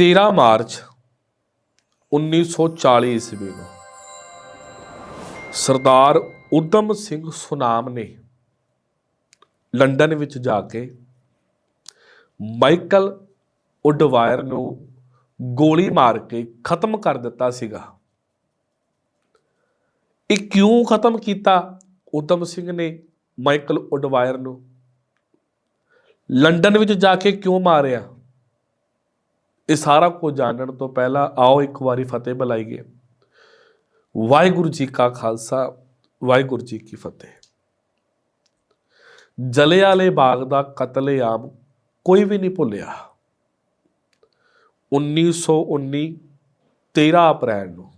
13 March 1940 ਈਸਵੀ ਨੂੰ ਸਰਦਾਰ ਉਦਮ ਸਿੰਘ ਸੁਨਾਮ ਨੇ ਲੰਡਨ ਵਿੱਚ ਜਾ ਕੇ ਮਾਈਕਲ ਉਡਵਾਇਰ ਨੂੰ ਗੋਲੀ ਮਾਰ ਕੇ ਖਤਮ ਕਰ ਦਿੱਤਾ ਸੀਗਾ। ਇਹ ਕਿਉਂ ਖਤਮ ਕੀਤਾ? ਉਦਮ ਸਿੰਘ ਨੇ ਮਾਈਕਲ ਉਡਵਾਇਰ ਨੂੰ ਲੰਡਨ ਵਿੱਚ ਜਾ ਕੇ ਕਿਉਂ ਮਾਰਿਆ? ਇਹ ਸਾਰਾ ਕੁਝ ਜਾਣਨ ਤੋਂ ਪਹਿਲਾਂ ਆਓ ਇੱਕ ਵਾਰੀ ਫਤਿਹ ਬੁਲਾਈਏ। ਵਾਹਿਗੁਰੂ ਜੀ ਕਾ ਖਾਲਸਾ, ਵਾਹਿਗੁਰੂ ਜੀ ਕੀ ਫਤਿਹ। ਜਲਿਆਂਵਾਲੇ ਬਾਗ ਦਾ ਕਤਲੇਆਮ ਕੋਈ ਵੀ ਨਹੀਂ ਭੁੱਲਿਆ। 1919 13 ਅਪ੍ਰੈਲ ਨੂੰ।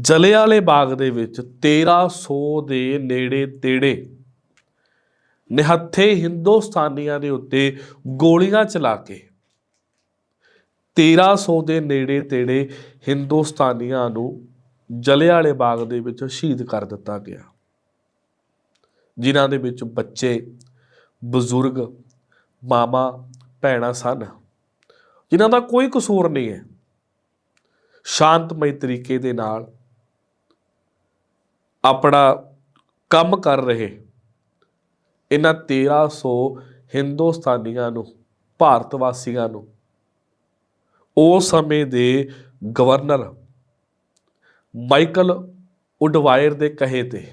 ਜਲਿਆਂ ਵਾਲੇ ਬਾਗ ਦੇ ਵਿੱਚ 1300 ਦੇ ਨੇੜੇ ਤੇੜੇ ਨਿਹੱਥੇ ਹਿੰਦੁਸਤਾਨੀਆਂ ਦੇ ਉੱਤੇ ਗੋਲੀਆਂ ਚਲਾ ਕੇ 1300 ਦੇ ਨੇੜੇ ਤੇੜੇ ਹਿੰਦੁਸਤਾਨੀਆਂ ਨੂੰ ਜਲਿਆਂਵਾਲੇ ਬਾਗ ਦੇ ਵਿੱਚ ਸ਼ਹੀਦ ਕਰ ਦਿੱਤਾ ਗਿਆ। ਜਿਨ੍ਹਾਂ ਦੇ ਵਿੱਚ ਬੱਚੇ, ਬਜ਼ੁਰਗ, ਮਾਮਾ, ਭੈਣਾਂ ਸਨ। ਜਿਨ੍ਹਾਂ ਦਾ ਕੋਈ ਕਸੂਰ ਨਹੀਂ ਹੈ। ਸ਼ਾਂਤਮਈ ਤਰੀਕੇ ਦੇ ਨਾਲ ਆਪਣਾ ਕੰਮ ਕਰ ਰਹੇ ਇਹਨਾਂ 1300 ਹਿੰਦੁਸਤਾਨੀਆਂ ਨੂੰ, ਭਾਰਤ ਵਾਸੀਆਂ ਨੂੰ ਉਸ ਸਮੇਂ ਦੇ ਗਵਰਨਰ ਮਾਈਕਲ ਉਡਵਾਇਰ ਦੇ ਕਹੇ ਤੇ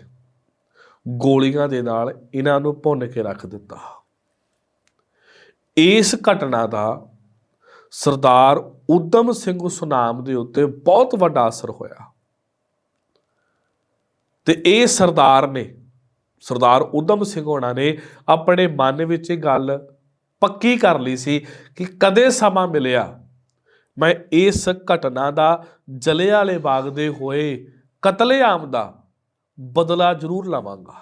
ਗੋਲੀਆਂ ਦੇ ਨਾਲ ਇਹਨਾਂ ਨੂੰ ਭੁੰਨ ਕੇ ਰੱਖ ਦਿੱਤਾ। ਇਸ ਘਟਨਾ ਦਾ ਸਰਦਾਰ ਉਦਮ ਸਿੰਘ ਸੁਨਾਮ ਦੇ ਉੱਤੇ ਬਹੁਤ ਵੱਡਾ ਅਸਰ ਹੋਇਆ। ਤੇ ਇਹ ਸਰਦਾਰ ਨੇ, ਸਰਦਾਰ ਉਦਮ ਸਿੰਘ ਹੋਣਾ ਨੇ ਆਪਣੇ ਮਨ ਵਿੱਚ ਇਹ ਗੱਲ ਪੱਕੀ ਕਰ ਲਈ ਸੀ ਕਿ ਕਦੇ ਸਮਾਂ ਮਿਲਿਆ ਮੈਂ ਇਸ ਘਟਨਾ ਦਾ ਜਲਿਆਂਵਾਲੇ ਬਾਗ ਦੇ ਹੋਏ ਕਤਲੇਆਮ ਦਾ ਬਦਲਾ ਜ਼ਰੂਰ ਲਵਾਂਗਾ।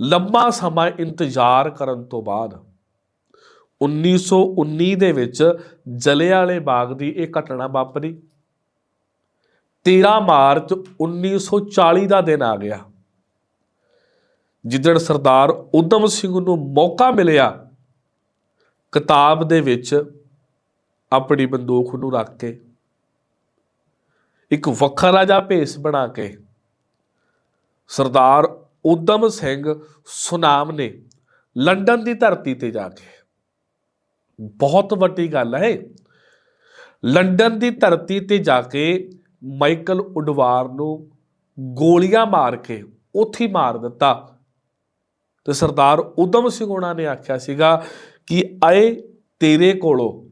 ਲੰਮਾ ਸਮਾਂ ਇੰਤਜ਼ਾਰ ਕਰਨ ਤੋਂ ਬਾਅਦ 1919 ਦੇ ਵਿੱਚ ਜਲਿਆਂਵਾਲੇ ਬਾਗ ਦੀ ਇਹ ਘਟਨਾ ਵਾਪਰੀ। 13 ਮਾਰਚ 1940 ਦਾ ਦਿਨ ਆ ਗਿਆ। ਜਿੱਦਣ ਸਰਦਾਰ ਉਦਮ ਸਿੰਘ ਨੂੰ ਮੌਕਾ ਮਿਲਿਆ, ਕਿਤਾਬ ਦੇ ਵਿੱਚ ਆਪਣੀ ਬੰਦੂਕ ਨੂੰ ਰੱਖ ਕੇ, ਇੱਕ ਵੱਖਰਾ ਜਿਹਾ ਭੇਸ ਬਣਾ ਕੇ, ਸਰਦਾਰ ਉਦਮ ਸਿੰਘ ਸੁਨਾਮ ਨੇ ਲੰਡਨ ਦੀ ਧਰਤੀ ਤੇ ਜਾ ਕੇ। ਬਹੁਤ ਵੱਡੀ ਗੱਲ ਹੈ ਲੰਡਨ ਦੀ ਧਰਤੀ ਤੇ ਜਾ ਕੇ ਮਾਈਕਲ ਉਡਵਾਰ ਨੂੰ ਗੋਲੀਆਂ ਮਾਰ ਕੇ ਉੱਥੇ ਮਾਰ ਦਿੱਤਾ। ਤੇ ਸਰਦਾਰ ਉਦਮ ਸਿੰਘ ਉਹਨਾਂ ਨੇ ਆਖਿਆ ਸੀਗਾ ਕਿ ਆਏ ਤੇਰੇ ਕੋਲੋਂ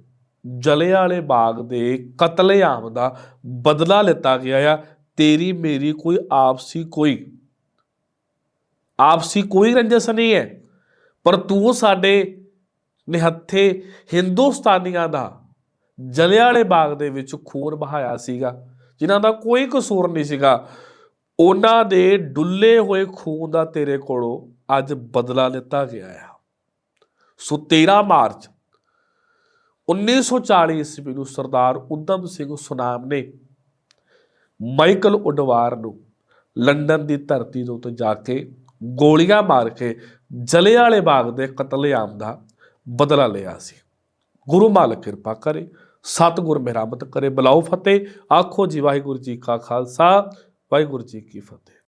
ਜਲਿਆਂ ਵਾਲੇ ਬਾਗ ਦੇ ਕਤਲੇਆਮ ਦਾ ਬਦਲਾ ਲਿੱਤਾ ਗਿਆ ਆ। ਤੇਰੀ ਮੇਰੀ ਕੋਈ ਆਪਸੀ ਕੋਈ ਆਪਸੀ ਕੋਈ ਰੰਜਸ ਨਹੀਂ ਹੈ, ਪਰ ਤੂੰ ਸਾਡੇ ਨਿਹੱਥੇ ਹਿੰਦੁਸਤਾਨੀਆਂ ਦਾ ਜਲਿਆਂ ਵਾਲੇ ਬਾਗ ਦੇ ਵਿੱਚ ਖੂਨ ਬਹਾਇਆ ਸੀਗਾ, ਜਿਨ੍ਹਾਂ ਦਾ ਕੋਈ ਕਸੂਰ ਨਹੀਂ ਸੀਗਾ। ਉਹਨਾਂ ਦੇ ਡੁੱਲੇ ਹੋਏ ਖੂਨ ਦਾ ਤੇਰੇ ਕੋਲੋਂ ਅੱਜ ਬਦਲਾ ਲਿੱਤਾ ਗਿਆ ਆ। ਸੋ 13 ਮਾਰਚ 1940 ਈਸਵੀ ਨੂੰ ਸਰਦਾਰ ਉਦਮ ਸਿੰਘ ਸੁਨਾਮ ਨੇ ਮਾਈਕਲ ਉਡਵਾਰ ਨੂੰ ਲੰਡਨ ਦੀ ਧਰਤੀ ਦੇ ਉੱਤੇ ਜਾ ਕੇ ਗੋਲੀਆਂ ਮਾਰ ਕੇ ਜਲਿਆਂ ਵਾਲੇ ਬਾਗ ਦੇ ਕਤਲੇਆਮ ਦਾ ਬਦਲਾ ਲਿਆ ਸੀ। ਗੁਰੂ ਮਾਲਕ ਕਿਰਪਾ ਕਰੇ, ਸਤਿਗੁਰ ਮਿਹਰਮਤ ਕਰੇ ਬਲਾਉ ਫਤਿਹ, ਆਖੋ ਜੀ ਵਾਹਿਗੁਰੂ ਜੀ ਕਾ ਖਾਲਸਾ, ਵਾਹਿਗੁਰੂ ਜੀ ਕੀ ਫਤਿਹ।